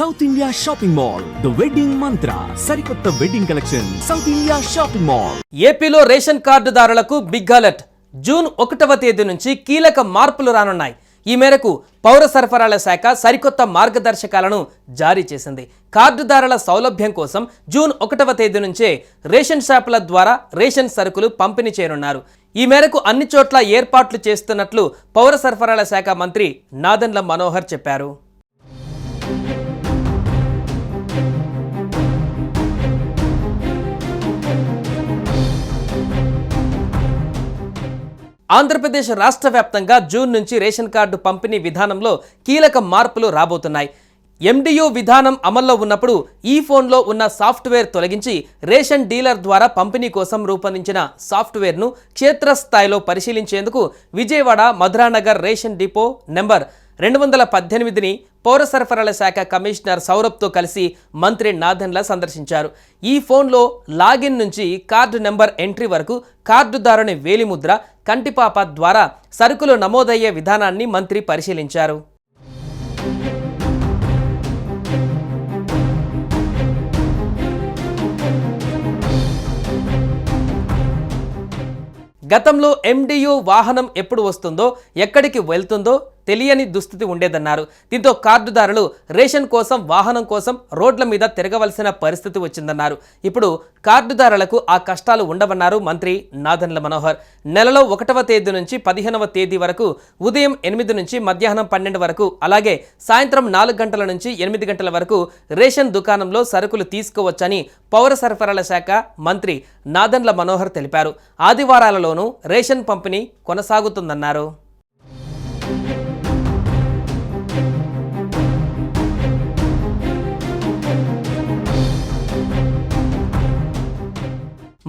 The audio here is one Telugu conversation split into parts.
South India shopping mall the wedding Mantra సరికొత్త wedding collection South India shopping mall ఏపీలో రేషన్ కార్డుదారులకు బిగ్ అలర్ట్. జూన్ ఒకటవ తేదీ నుంచి కీలక మార్పులు రానున్నాయి. ఈ మేరకు పౌర సరఫరాల శాఖ సరికొత్త మార్గదర్శకాలను జారీ చేసింది. కార్డుదారుల సౌలభ్యం కోసం జూన్ ఒకటవ తేదీ నుంచే రేషన్ షాపుల ద్వారా రేషన్ సరుకులు పంపిణీ చేయనున్నారు. ఈ మేరకు అన్ని చోట్ల ఏర్పాట్లు చేస్తున్నట్లు పౌర సరఫరాల శాఖ మంత్రి నాదన్ల మనోహర్ చెప్పారు. ఆంధ్రప్రదేశ్ రాష్ట్ర వ్యాప్తంగా జూన్ నుంచి రేషన్ కార్డు పంపిణీ విధానంలో కీలక మార్పులు రాబోతున్నాయి. ఎండియు విధానం అమల్లో ఉన్నప్పుడు ఈ ఫోన్లో ఉన్న సాఫ్ట్వేర్ తొలగించి రేషన్ డీలర్ ద్వారా పంపిణీ కోసం రూపొందించిన సాఫ్ట్వేర్ను క్షేత్రస్థాయిలో పరిశీలించేందుకు Vijayawada Madhuranagar ration depot number రెండు వందల పద్దెనిమిదిని పౌర సరఫరాల శాఖ కమిషనర్ సౌరభ్తో కలిసి మంత్రి నాథన్లా సందర్శించారు. ఈ ఫోన్లో లాగిన్ నుంచి కార్డు నెంబర్ ఎంట్రీ వరకు కార్డుదారుని వేలిముద్ర కంటిపాప ద్వారా సరుకులు నమోదయ్యే విధానాన్ని మంత్రి పరిశీలించారు. గతంలో ఎండియు వాహనం ఎప్పుడు వస్తుందో ఎక్కడికి వెళ్తుందో తెలియని దుస్థితి ఉండేదన్నారు. దీంతో కార్డుదారులు రేషన్ కోసం వాహనం కోసం రోడ్ల మీద తిరగవలసిన పరిస్థితి వచ్చిందన్నారు. ఇప్పుడు కార్డుదారులకు ఆ కష్టాలు ఉండవన్నారు మంత్రి నాదన్ల మనోహర్. నెలలో ఒకటవ తేదీ నుంచి పదిహేనవ తేదీ వరకు ఉదయం ఎనిమిది నుంచి మధ్యాహ్నం పన్నెండు వరకు అలాగే సాయంత్రం నాలుగు గంటల నుంచి ఎనిమిది గంటల వరకు రేషన్ దుకాణంలో సరుకులు తీసుకోవచ్చని పౌర సరఫరాల శాఖ మంత్రి నాదన్ల మనోహర్ తెలిపారు. ఆదివారాలలోనూ రేషన్ పంపిణీ కొనసాగుతుందన్నారు.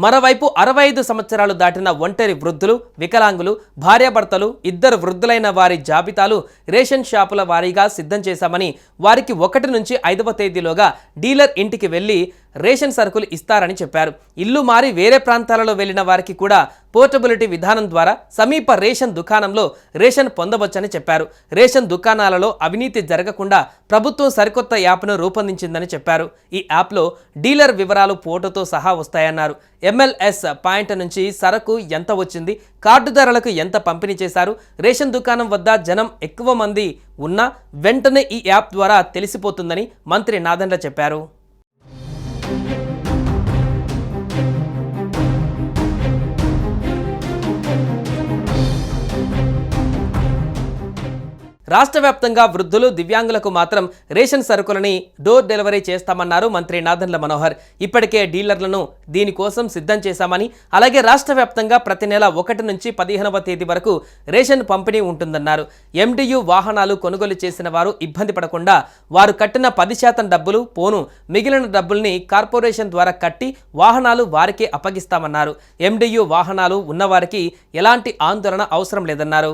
మరోవైపు అరవై ఐదు సంవత్సరాలు దాటిన ఒంటరి వృద్ధులు వికలాంగులు భార్యాభర్తలు ఇద్దరు వృద్ధులైన వారి జాబితాలు రేషన్ షాపుల వారీగా సిద్ధం చేశామని వారికి ఒకటి నుంచి ఐదవ తేదీలోగా డీలర్ ఇంటికి వెళ్ళి రేషన్ సరుకులు ఇస్తారని చెప్పారు. ఇల్లు మారి వేరే ప్రాంతాలలో వెళ్ళిన వారికి కూడా పోర్టబిలిటీ విధానం ద్వారా సమీప రేషన్ దుకాణంలో రేషన్ పొందవచ్చని చెప్పారు. రేషన్ దుకాణాలలో అవినీతి జరగకుండా ప్రభుత్వం సరికొత్త యాప్ను రూపొందించిందని చెప్పారు. ఈ యాప్లో డీలర్ వివరాలు ఫోటోతో సహా వస్తాయన్నారు. ఎంఎల్ఎస్ పాయింట్ నుంచి సరకు ఎంత వచ్చింది కార్డుదారులకు ఎంత పంపిణీ చేశారు రేషన్ దుకాణం వద్ద జనం ఎక్కువ మంది ఉన్నా వెంటనే ఈ యాప్ ద్వారా తెలిసిపోతుందని మంత్రి నాదన్ల చెప్పారు. Música రాష్ట్ర వ్యాప్తంగా వృద్ధులు దివ్యాంగులకు మాత్రం రేషన్ సరుకులని డోర్ డెలివరీ చేస్తామన్నారు మంత్రి నాదన్ల మనోహర్. ఇప్పటికే డీలర్లను దీనికోసం సిద్ధం చేశామని అలాగే రాష్ట్ర వ్యాప్తంగా ప్రతి నెల ఒకటి నుంచి పదిహేనవ తేదీ వరకు రేషన్ పంపిణీ ఉంటుందన్నారు. ఎండియు వాహనాలు కొనుగోలు చేసిన వారు ఇబ్బంది పడకుండా వారు కట్టిన పది శాతం డబ్బులు పోను మిగిలిన డబ్బుల్ని కార్పొరేషన్ ద్వారా కట్టి వాహనాలు వారికే అప్పగిస్తామన్నారు. ఎండియు వాహనాలు ఉన్నవారికి ఎలాంటి ఆందోళన అవసరం లేదన్నారు.